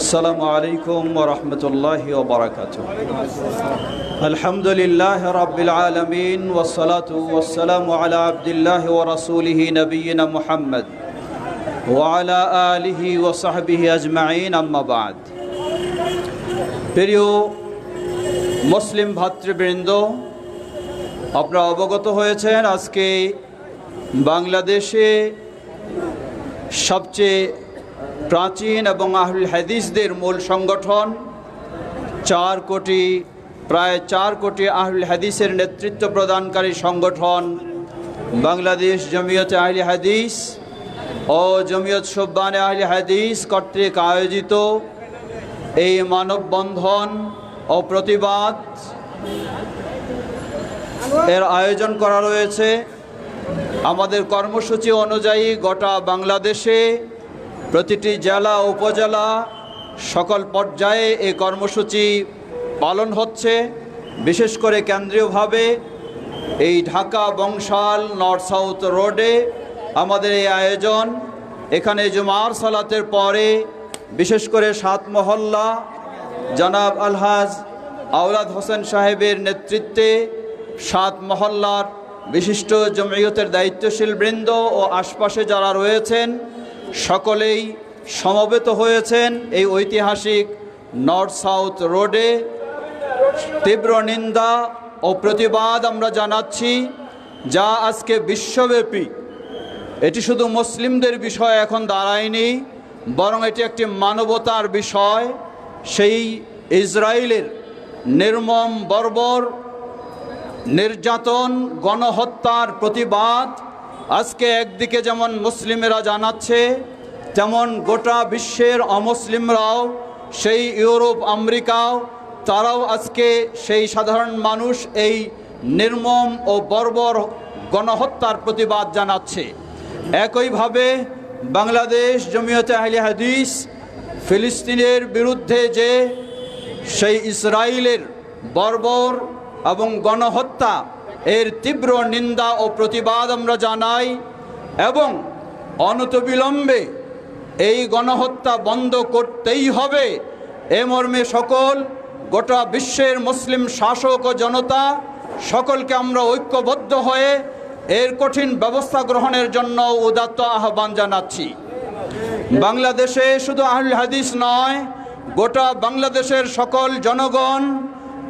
আসসালামু আলাইকুম ওরহমতুল্লাহ ওবরাকাত আলহামদুলিল্লাহ রবিল আলমিন ওসলাত ওসালাম আলা আবদুল্লাহ ও রসুলহ নবীনা ওয়ালা আলিহি ও সাহবিহি আজমাইন আম্মাবাদ প্রিয় মুসলিম ভাতৃবৃন্দ, আপনারা অবগত হয়েছেন আজকে বাংলাদেশে সবচেয়ে প্রাচীন এবং আহুল হাদিসদের মূল সংগঠন, চার কোটি, প্রায় চার কোটি আহুল হাদিসের নেতৃত্ব প্রদানকারী সংগঠন, বাংলাদেশ জমিয়তে আহলি হাদিস ও জমিয়ত সুব্বানে আহলি হাদিস কর্তৃক আয়োজিত এই মানববন্ধন ও প্রতিবাদ এর আয়োজন করা রয়েছে। আমাদের কর্মসূচি অনুযায়ী গোটা বাংলাদেশে প্রতিটি জেলা, উপজেলা, সকল পর্যায়ে এই কর্মসূচি পালন হচ্ছে। বিশেষ করে কেন্দ্রীয়ভাবে এই ঢাকা বংশাল নর্থ সাউথ রোডে আমাদের এই আয়োজন। এখানে জুমার সালাতের পরে বিশেষ করে সাত মহল্লা জনাব আলহাজ আওলাদ হোসেন সাহেবের নেতৃত্বে সাত মহল্লার বিশিষ্ট জমিয়তের দায়িত্বশীল বৃন্দ ও আশপাশে যারা রয়েছেন সকলেই সমবেত হয়েছেন এই ঐতিহাসিক নর্থ সাউথ রোডে তীব্র নিন্দা ও প্রতিবাদ আমরা জানাচ্ছি, যা আজকে বিশ্বব্যাপী। এটি শুধু মুসলিমদের বিষয় এখন দাঁড়ায়নি, বরং এটি একটি মানবতার বিষয়। সেই ইসরায়েলের নির্মম বর্বর, নির্যাতন, গণহত্যার প্রতিবাদ আজকে একদিকে যেমন মুসলিমেরা জানাচ্ছে তেমন গোটা বিশ্বের অমুসলিমরাও, সেই ইউরোপ, আমেরিকাও, তারাও আজকে সেই সাধারণ মানুষ এই নির্মম ও বর্বর গণহত্যার প্রতিবাদ জানাচ্ছে। একইভাবে বাংলাদেশ জমিয়তে আহলে হাদিস, ফিলিস্তিনের বিরুদ্ধে যে সেই ইসরায়েলের বর্বর এবং গণহত্যা এর তীব্র নিন্দা ও প্রতিবাদ আমরা জানাই এবং অনতবিলম্বে এই গণহত্যা বন্ধ করতেই হবে। এ মর্মে সকল, গোটা বিশ্বের মুসলিম শাসক ও জনতা, সকলকে আমরা ঐক্যবদ্ধ হয়ে এর কঠিন ব্যবস্থা গ্রহণের জন্য উদাত্ত আহ্বান জানাচ্ছি। বাংলাদেশে শুধু আহুল হাদিস নয়, গোটা বাংলাদেশের সকল জনগণ,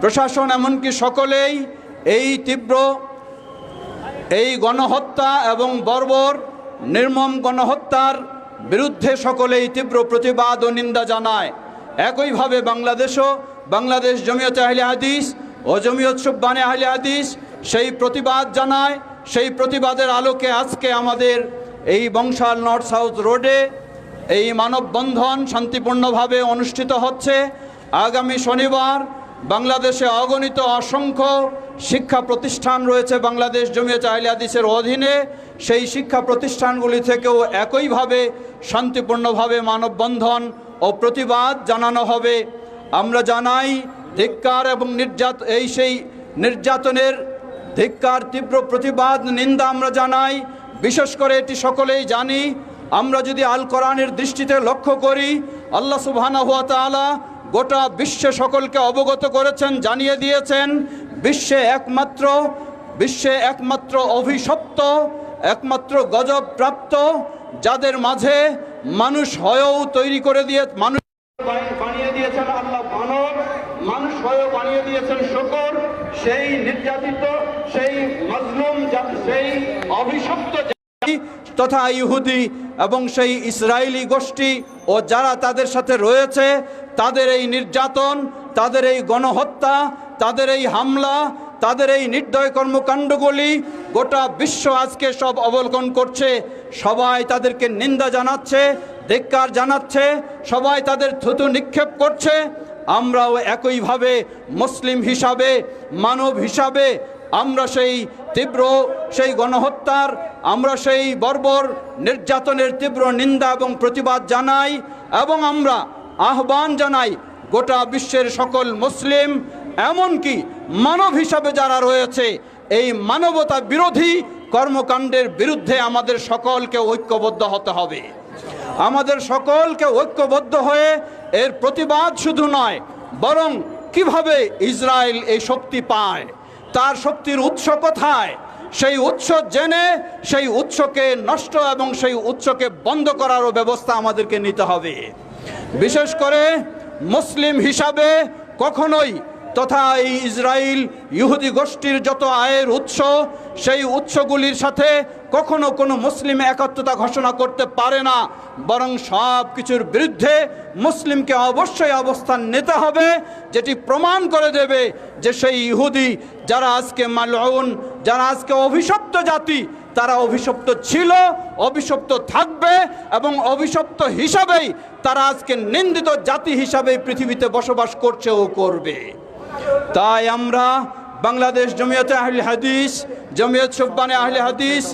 প্রশাসন এমনকি সকলেই এই তীব্র এই গণহত্যা এবং বর্বর নির্মম গণহত্যার বিরুদ্ধে সকলেই তীব্র প্রতিবাদ ও নিন্দা জানায়। একইভাবে বাংলাদেশও, বাংলাদেশ জমিয়ত আহলে হাদিস ও জমিয়ত সুব্বানে আহলে হাদিস সেই প্রতিবাদ জানায়। সেই প্রতিবাদের আলোকে আজকে আমাদের এই বংশাল নর্থ সাউথ রোডে এই মানববন্ধন শান্তিপূর্ণভাবে অনুষ্ঠিত হচ্ছে। আগামী শনিবার বাংলাদেশে অগণিত অসংখ্য শিক্ষা প্রতিষ্ঠান রয়েছে বাংলাদেশ জমিয়ত আহলে অধীনে। সেই শিক্ষা প্রতিষ্ঠানগুলি থেকেও একইভাবে শান্তিপূর্ণভাবে মানববন্ধন ও প্রতিবাদ জানানো হবে। আমরা জানাই, ধিক্কার এবং নির্যাত, এই সেই নির্যাতনের ধিক্কার, তীব্র প্রতিবাদ, নিন্দা আমরা জানাই। বিশেষ করে এটি সকলেই জানি। আমরা যদি আল কোরআনের দৃষ্টিতে লক্ষ্য করি, আল্লাহ সুবহানা হুয়া তাআলা গোটা বিশ্বে সকলকে অবগত করেছেন, জানিয়ে দিয়েছেন, বিশ্বে একমাত্র বিশ্বে একমাত্র অভিশপ্ত, একমাত্র গজব প্রাপ্ত যাদের মাঝে মানুষ হয়েও তৈরি করে দিয়ে, মানুষ বানিয়ে দিয়েছেন আল্লাহ মানব মানুষ হয়েও বানিয়ে দিয়েছেন শকর সেই নির্যাতিত, সেই মজলুম সেই অভিশপ্ত তথা ইহুদি এবং সেই ইসরায়েলি গোষ্ঠী ও যারা তাদের সাথে রয়েছে, তাদের এই নির্যাতন, তাদের এই গণহত্যা, তাদের এই হামলা, তাদের এই নির্দয় কর্মকাণ্ডগুলি গোটা বিশ্ব আজকে সব অবলোকন করছে। সবাই তাদেরকে নিন্দা জানাচ্ছে, ধিক্কার জানাচ্ছে, সবাই তাদের থুতু নিক্ষেপ করছে। আমরাও একইভাবে মুসলিম হিসাবে, মানব হিসাবে আমরা সেই তীব্র সেই গণহত্যার, আমরা সেই বর্বর নির্যাতনের তীব্র নিন্দা এবং প্রতিবাদ জানাই এবং আমরা আহ্বান জানাই গোটা বিশ্বের সকল মুসলিম, এমনকি মানব হিসাবে যারা রয়েছে, এই মানবতা বিরোধী কর্মকাণ্ডের বিরুদ্ধে আমাদের সকলকে ঐক্যবদ্ধ হতে হবে। আমাদের সকলকে ঐক্যবদ্ধ হয়ে এর প্রতিবাদ শুধু নয়, বরং কীভাবে ইসরায়েল এই শক্তি পায় তার শক্তির উৎস কোথায়? সেই উৎস জেনে, সেই উৎসকে নষ্ট এবং সেই উৎসকে বন্ধ করারও ব্যবস্থা আমাদেরকে নিতে হবে। বিশেষ করে মুসলিম হিসাবে কখনোই তথা এই ইসরায়েল ইহুদি গোষ্ঠীর যত আয়ের উৎস, সেই উৎসগুলির সাথে কখনো কোনো মুসলিম একাত্মতা ঘোষণা করতে পারে না। বরং সব কিছুর বিরুদ্ধে মুসলিমকে অবশ্যই অবস্থান নিতে হবে, যেটি প্রমাণ করে দেবে যে সেই ইহুদি যারা আজকে মালউন, যারা আজকে অভিশপ্ত জাতি, তারা অভিশপ্ত ছিল, অভিশপ্ত থাকবে এবং অভিশপ্ত হিসাবেই তারা আজকে নিন্দিত জাতি হিসাবে পৃথিবীতে বসবাস করছে ও করবে। তাই আমরা বাংলাদেশ জমিয়তে আহলে হাদিস, জমিয়ত সুব্বানে আহলে হাদিস,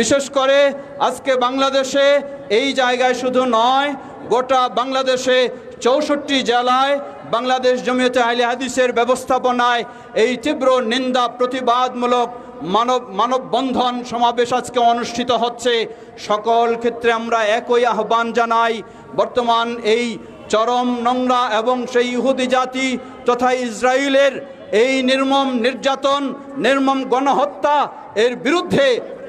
বিশেষ করে আজকে বাংলাদেশে এই জায়গায় শুধু নয়, গোটা বাংলাদেশে চৌষট্টি জেলায় বাংলাদেশ জমিয়তে আহলে হাদিসের ব্যবস্থাপনায় এই তীব্র নিন্দা প্রতিবাদমূলক মানব, মানববন্ধন সমাবেশ আজকে অনুষ্ঠিত হচ্ছে। সকল ক্ষেত্রে আমরা একই আহ্বান জানাই, বর্তমান এই চরম নোংরা এবং সেই ইহুদি জাতি তথা ইসরায়েলের এই নির্মম নির্যাতন, নির্মম গণহত্যা, এর বিরুদ্ধে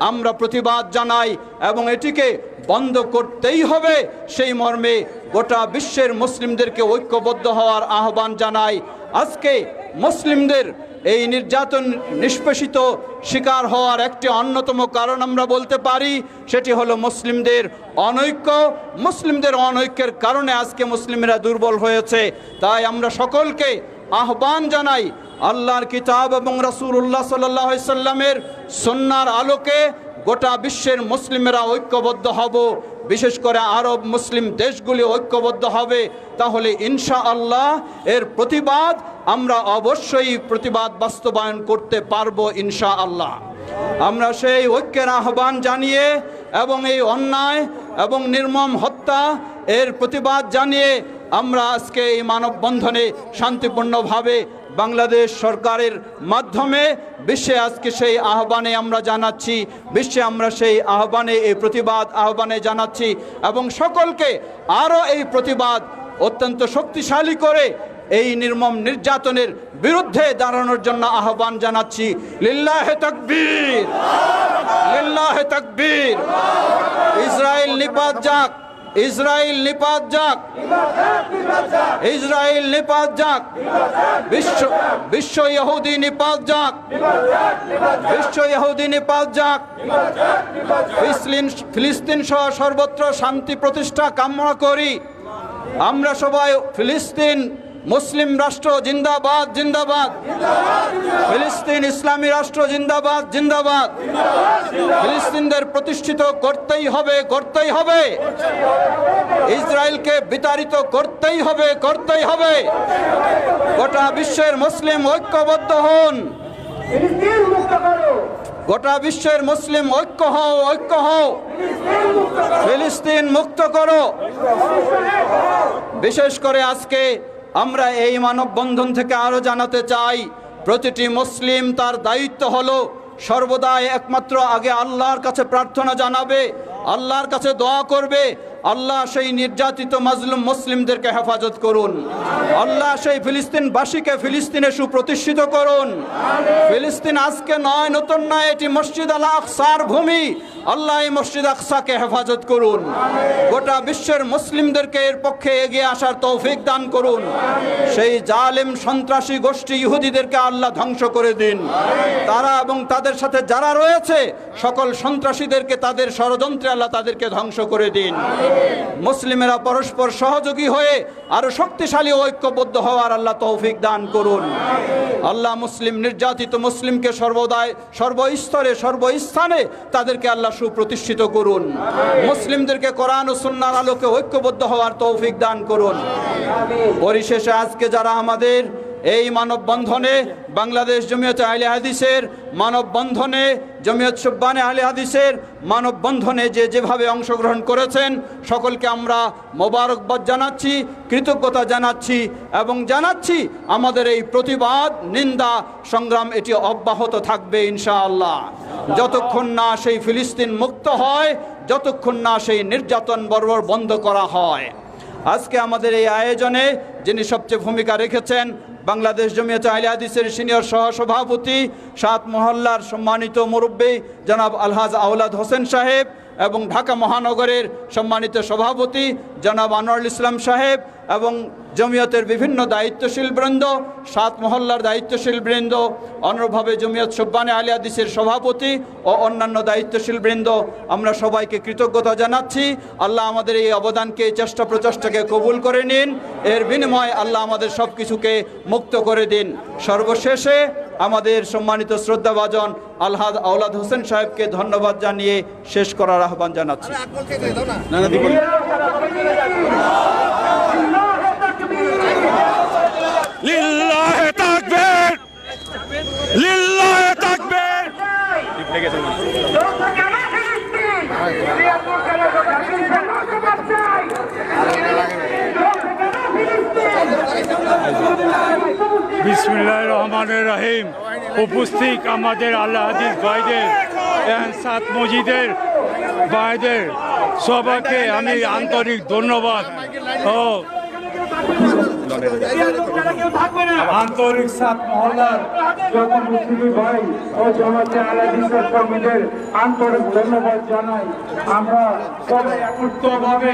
আমরা প্রতিবাদ জানাই এবং এটিকে বন্ধ করতেই হবে। সেই মর্মে গোটা বিশ্বের মুসলিমদেরকে ঐক্যবদ্ধ হওয়ার আহ্বান জানাই। আজকে মুসলিমদের এই নির্যাতন নিষ্পেষিত শিকার হওয়ার একটি অন্যতম কারণ আমরা বলতে পারি, সেটি হলো মুসলিমদের অনৈক্য। মুসলিমদের অনৈক্যের কারণে আজকে মুসলিমরা দুর্বল হয়েছে। তাই আমরা সকলকে আহ্বান জানাই, আল্লাহর কিতাব এবং রাসূলুল্লাহ সাল্লাহ সাল্লামের সন্ন্যার আলোকে গোটা বিশ্বের মুসলিমেরা ঐক্যবদ্ধ হব। বিশেষ করে আরব মুসলিম দেশগুলি ঐক্যবদ্ধ হবে। তাহলে ইনশা আল্লাহ এর প্রতিবাদ আমরা অবশ্যই প্রতিবাদ বাস্তবায়ন করতে পারব ইনশা আল্লাহ আমরা সেই ঐক্যের আহ্বান জানিয়ে এবং এই অন্যায় এবং নির্মম হত্যা এর প্রতিবাদ জানিয়ে আমরা আজকে এই মানববন্ধনে শান্তিপূর্ণভাবে বাংলাদেশ সরকারের মাধ্যমে বিশ্বে আজকে সেই আহ্বানে আমরা জানাচ্ছি, বিশ্বে আমরা সেই আহ্বানে, এই প্রতিবাদ আহ্বানে জানাচ্ছি এবং সকলকে আরও এই প্রতিবাদ অত্যন্ত শক্তিশালী করে এই নির্মম নির্যাতনের বিরুদ্ধে দাঁড়ানোর জন্য আহ্বান জানাচ্ছি। লিল্লাহে তকবীর! লিল্লাহে তকবীর! ইসরায়েল নিপাত যাক! ইসরায়েল নিপাত যাক। ইসরায়েল নিপাত যাক। বিশ্ব বিশ্ব ইহুদি নিপাত যাক। বিশ্ব ইহুদি নিপাত যাক। ফিলিস্তিন ফিলিস্তিন সহ সর্বত্র শান্তি প্রতিষ্ঠা কামনা করি। আমরা সবাই ফিলিস্তিন মুসলিম রাষ্ট্র জিন্দাবাদ জিন্দাবাদ। ফিলিস্তিন ইসলামী রাষ্ট্র জিন্দাবাদ জিন্দাবাদ। ফিলিস্তিনদের প্রতিষ্ঠিত করতেই হবে করতেই হবে। ইসরায়েলকে বিতাড়িত করতেই হবে করতেই হবে। গোটা বিশ্বের মুসলিম ঐক্যবদ্ধ হন। গোটা বিশ্বের মুসলিম ঐক্য হও ঐক্য হও। ফিলিস্তিন মুক্ত করো। বিশেষ করে আজকে আমরা এই মানববন্ধন থেকে আরও জানাতে চাই, প্রতিটি মুসলিম তার দায়িত্ব হলো সর্বদাই একমাত্র আগে আল্লাহর কাছে প্রার্থনা জানাবে, আল্লাহর কাছে দোয়া করবে আল্লাহ সেই নির্যাতিত মাজলুম মুসলিমদেরকে হেফাজত করুন। আল্লাহ সেই ফিলিস্তিনবাসীকে ফিলিস্তিনে সুপ্রতিষ্ঠিত করুন। ফিলিস্তিন আজকে নয়, নতুন নয়, এটি মসজিদ আল ভূমি। আল্লাহ এই মসজিদ আকসাকে হেফাজত করুন। গোটা বিশ্বের মুসলিমদেরকে এর পক্ষে এগিয়ে আসার তৌফিক দান করুন। সেই জালেম সন্ত্রাসী গোষ্ঠী ইহুদিদেরকে আল্লাহ ধ্বংস করে দিন। তারা এবং তাদের সাথে যারা রয়েছে, সকল সন্ত্রাসীদেরকে তাদের ষড়যন্ত্রে আল্লাহ তাদেরকে ধ্বংস করে দিন। মুসলিমেরা পরস্পর সহযোগী হয়ে আরও শক্তিশালী ঐক্যবদ্ধ হওয়ার আল্লাহ তৌফিক দান করুন। আল্লাহ মুসলিম নির্যাতিত মুসলিমকে সর্বদাই, সর্বস্তরে, সর্বস্থানে তাদেরকে আল্লাহ সুপ্রতিষ্ঠিত করুন। মুসলিমদেরকে কোরআন ও সুন্নার আলোকে ঐক্যবদ্ধ হওয়ার তৌফিক দান করুন। পরিশেষে আজকে যারা আমাদের এই মানববন্ধনে বাংলাদেশ জমিয়ত আহলে হাদিসের মানববন্ধনে জমিয়ত সুব্বানে আহলে হাদিসের মানববন্ধনে যে যেভাবে অংশগ্রহণ করেছেন, সকলকে আমরা মোবারকবাদ জানাচ্ছি, কৃতজ্ঞতা জানাচ্ছি এবং জানাচ্ছি আমাদের এই প্রতিবাদ, নিন্দা, সংগ্রাম এটি অব্যাহত থাকবে ইনশাআল্লাহ। যতক্ষণ না সেই ফিলিস্তিন মুক্ত হয়, যতক্ষণ না সেই নির্যাতন বর্বর বন্ধ করা হয়। আজকে আমাদের এই আয়োজনে যিনি সবচেয়ে ভূমিকা রেখেছেন বাংলাদেশ জমিয়ত আহলে হাদিসের সিনিয়র সহসভাপতি সাত মহল্লার সম্মানিত মুরব্বী জনাব আলহাজ আওলাদ হোসেন সাহেব এবং ঢাকা মহানগরের সম্মানিত সভাপতি জনাব আনোয়ারুল ইসলাম সাহেব এবং জমিয়তের বিভিন্ন দায়িত্বশীল বৃন্দ, সাত মহল্লার দায়িত্বশীল বৃন্দ অনুরূপভাবে জমিয়ত সুব্বানে আলী হাদিসের সভাপতি ও অন্যান্য দায়িত্বশীল বৃন্দ, আমরা সবাইকে কৃতজ্ঞতা জানাচ্ছি। আল্লাহ আমাদের এই অবদানকে চেষ্টা প্রচেষ্টাকে কবুল করে নিন। এর বিনিময়ে আল্লাহ আমাদের সব কিছুকে মুক্ত করে দিন। সর্বশেষে আমাদের সম্মানিত শ্রদ্ধাভাজন আলহাদ আওলাদ হোসেন সাহেবকে ধন্যবাদ জানিয়ে শেষ করার আহ্বান জানাচ্ছি লিল্লাহে তাকবীর লিল্লাহে তাকবীর বিসমিল্লাহ রহমানের রহিম। উপস্থিত আমাদের আল্লাহ হাদিস ভাইদের সাত মসজিদের ভাইদের সবাইকে আমি আন্তরিক ধন্যবাদ ও আন্তরিক সাত মহল্লার মুসলিম ভাই ও জমাতে কর্মীদের আন্তরিক ধন্যবাদ জানাই, আমরা সবাই ভাবে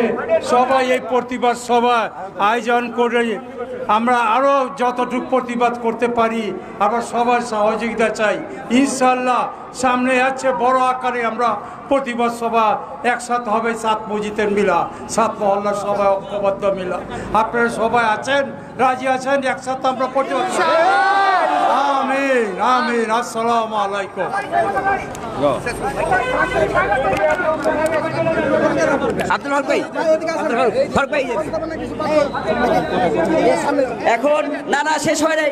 সবাই এই প্রতিবাদ সভা আয়োজন করে আমরা আরও যতটুকু প্রতিবাদ করতে পারি, আমরা সবার সহযোগিতা চাই। ইনশাল্লাহ সামনে আছে বড় আকারে আমরা প্রতিবাদ সভা, একসাথে হবে সাত মসজিদের মিলা, সাত মহল্লার সবাই ঐক্যবদ্ধ মিলা। আপনারা সবাই আছেন? রাজি আছেন? একসাথে আমরা প্রতিবাদ করব? আমিন আমিন আসসালামু আলাইকুম। আব্দুল হক ভাই আব্দুল হক হক ভাই। এখন না না শেষ হয় নাই।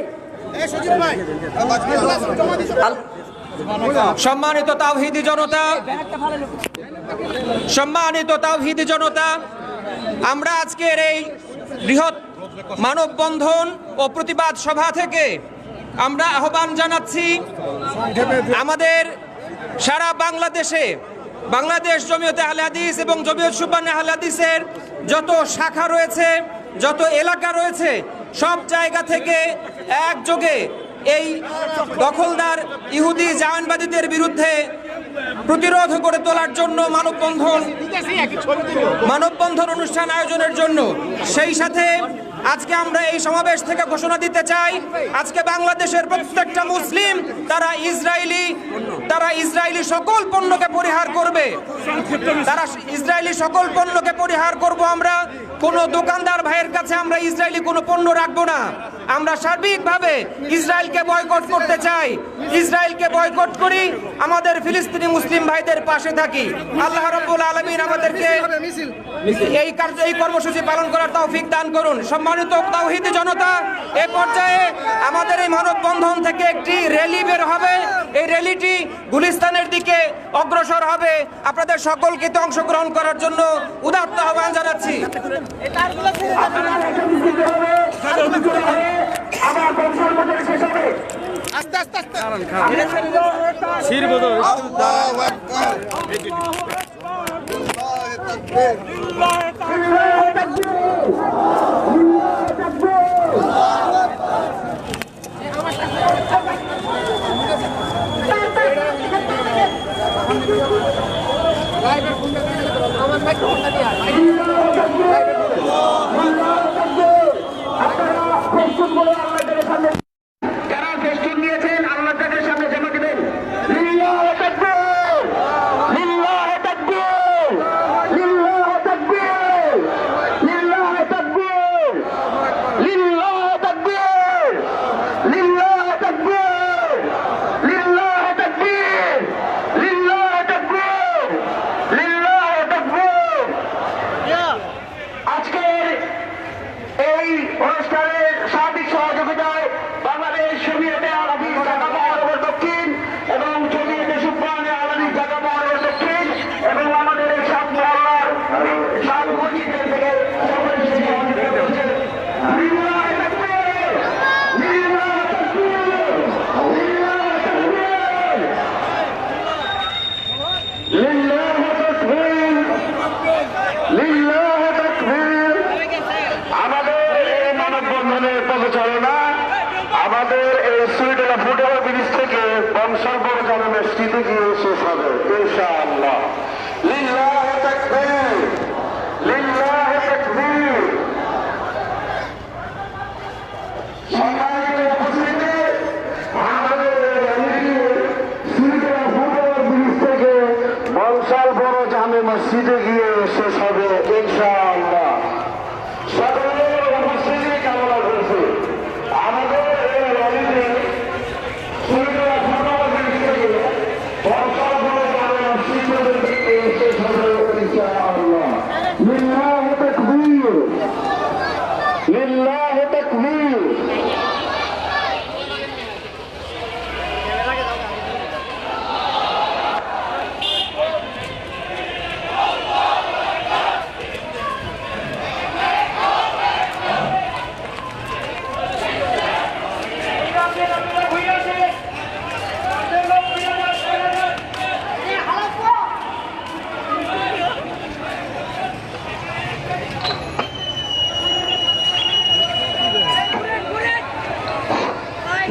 সম্মানিত তাওহিদি জনতা সম্মানিত তাওহিদি জনতা আমরা আজকের এই বৃহৎ মানববন্ধন ও প্রতিবাদ সভা থেকে আমরা আহ্বান জানাচ্ছি, আমাদের সারা বাংলাদেশে, বাংলাদেশ জমিয়তে আহলে হাদিস এবং জমিয়ত সুবানে আহলে হাদিসের যত শাখা রয়েছে, যত এলাকা রয়েছে, সব জায়গা থেকে একযোগে এই দখলদার ইহুদি জাহানবাদীদের বিরুদ্ধে প্রতিরোধ করে তোলার জন্য মানববন্ধন মানববন্ধন অনুষ্ঠান আয়োজনের জন্য, সেই সাথে আজকে আমরা এই সমাবেশ থেকে ঘোষণা দিতে চাই আজকে বাংলাদেশের প্রত্যেকটা মুসলিম তারা ইসরায়েলি তারা ইসরায়েলি সকল পণ্যকে পরিহার করবে। তারা ইসরায়েলি সকল পণ্যকে পরিহার করব আমরা। কোনো দোকানদার ভাইয়ের কাছে আমরা ইসরায়েলি কোনো পণ্য রাখব না। আমরা সার্বিকভাবে ইসরায়েলকে বয়কট করতে চাই। ইসরায়েলকে বয়কট করি আমাদের ফিলিস্তিনি মুসলিম ভাইদের পাশে থাকি। আল্লাহ রাব্বুল আলামিন আমাদেরকে এই কার্য এই কর্মসূচি পালন করার তৌফিক দান করুন। সম্মানিত তাওহিদি জনতা এ পর্যায়ে আমাদের এই মানববন্ধন থেকে একটি র্যালি বের হবে। এই র্যালিটি গুলিস্তানের দিকে অগ্রসর হবে। আপনাদের সকলকে এতে অংশগ্রহণ করার জন্য উদাত্ত আহ্বান জানাচ্ছি। আপনারা আমাদের এই মানববন্ধনের পদচারণা আমাদের এই সুইডেন ফুটবল ব্রিজ থেকে বংশাল পদচারণা স্মৃতি গিয়ে শেষ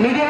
মিডিয়া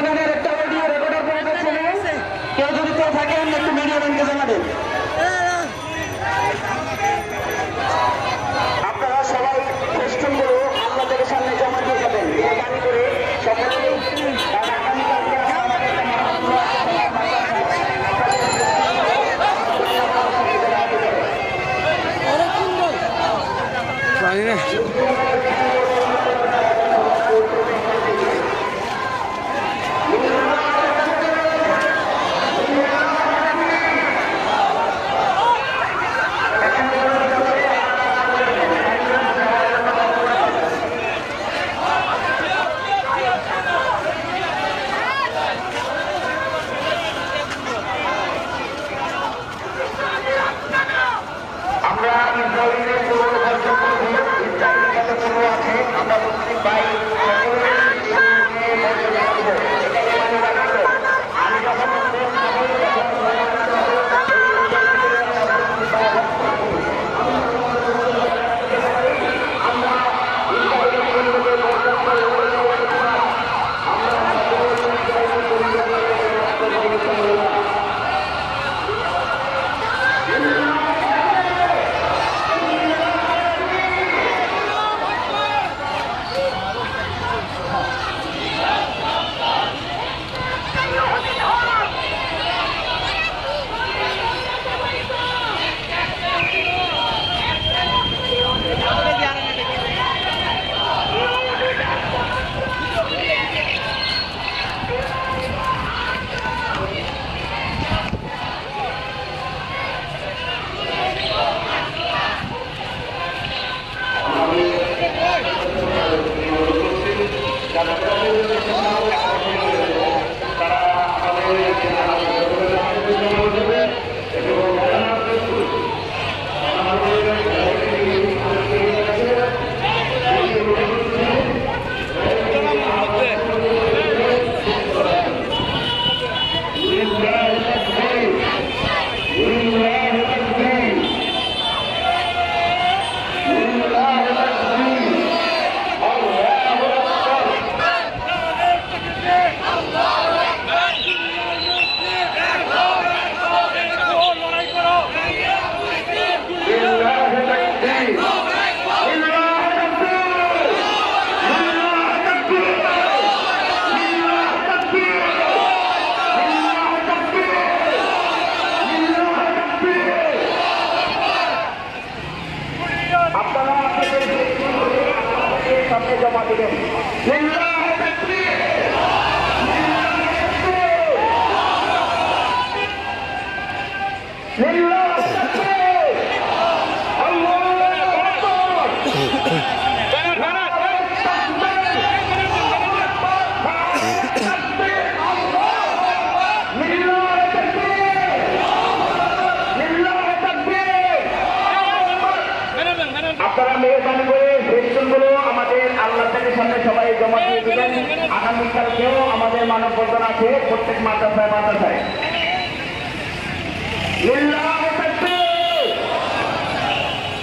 আগামীকালকেও আমাদের মানব বন্ধন আছে, প্রত্যেক মাদ্রাসায় মাদ্রাসায়।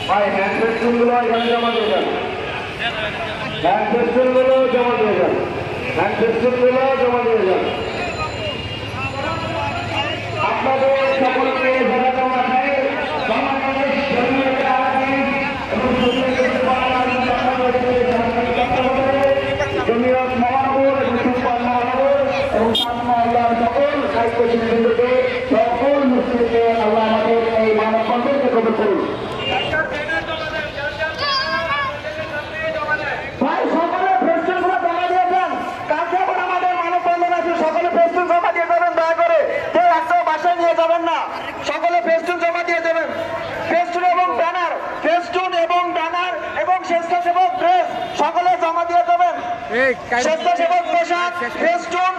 ভাই হ্যান্ডসেটগুলো এখানে জমা দিয়ে যান হ্যান্ডসেটগুলো জমা দিয়ে যান হ্যান্ডসেটগুলো জমা দিয়ে যান আপনাদের স্বেচ্ছাসেবক পোশাক ফেস্টুন